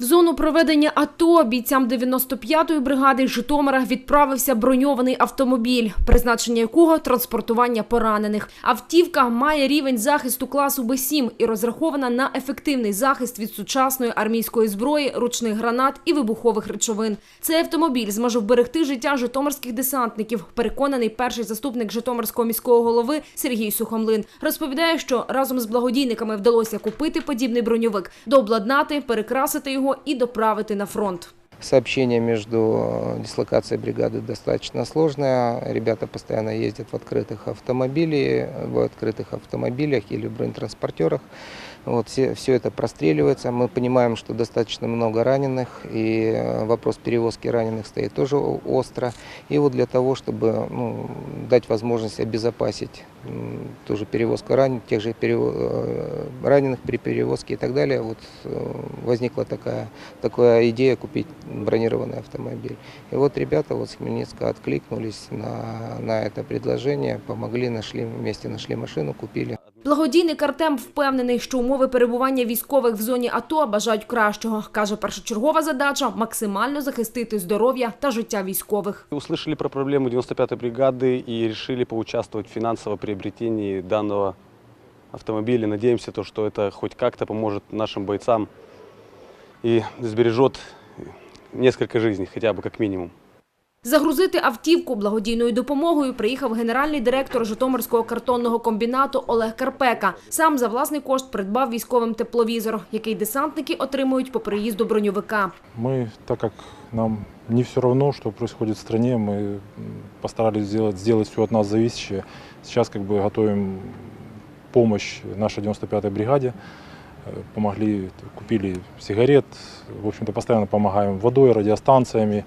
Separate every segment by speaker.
Speaker 1: В зону проведення АТО бійцям 95-ї бригади Житомира відправився броньований автомобіль, призначення якого транспортування поранених. Автівка має рівень захисту класу Б7 і розрахована на ефективний захист від сучасної армійської зброї, ручних гранат і вибухових речовин. Цей автомобіль зможе вберегти життя житомирських десантників. Переконаний перший заступник Житомирського міського голови Сергій Сухомлин розповідає, що разом з благодійниками вдалося купити подібний броньовик, дообладнати, перекрасити його і доправити на фронт.
Speaker 2: Сообщение между э, дислокацией бригады достаточно сложное. Ребята постоянно ездят в открытых автомобилях, в открытых автомобилях или бронетранспортерах. Вот, все, все это простреливается. Мы понимаем, что достаточно много раненых, и э, вопрос перевозки раненых стоит тоже о- остро. И вот для того, чтобы ну, дать возможность обезопасить м, ту же перевозку раненых, тех же перево- э, раненых при перевозке и так далее, вот э, возникла такая, такая идея купить бронированный автомобиль. И вот ребята вот с Хмельницка откликнулись на, на это предложение, помогли, нашли, вместе нашли машину, купили.
Speaker 1: Благодійник Артем впевнений, що умови перебування військових в зоні АТО бажають кращого. Каже, першочергова задача – максимально захистити здоров'я та життя військових.
Speaker 3: Услышали про проблему 95-й бригады и решили поучаствовать в финансовом приобретении данного автомобиля. Надеемся, то, что это хоть как-то поможет нашим бойцам и сбережет несколько жизней, хотя бы как минимум.
Speaker 1: Загрузити автівку благодійною допомогою приїхав генеральний директор Житомирського картонного комбінату Олег Карпека. Сам за власний кошт придбав військовим тепловізор, який десантники отримують по приїзду броньовика.
Speaker 4: Мы, так как нам не все равно, что происходит в стране, мы м, постарались сделать, сделать все от нас зависящее. Сейчас как бы готовим помощь нашей 95-й бригаде. Э, Помогли, купили сигарет, в общем-то постоянно помогаем водой, радиостанциями.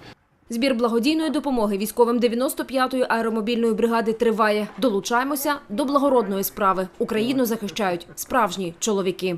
Speaker 1: Збір благодійної допомоги військовим 95-ї аеромобільної бригади триває. Долучаємося до благородної справи. Україну захищають справжні чоловіки.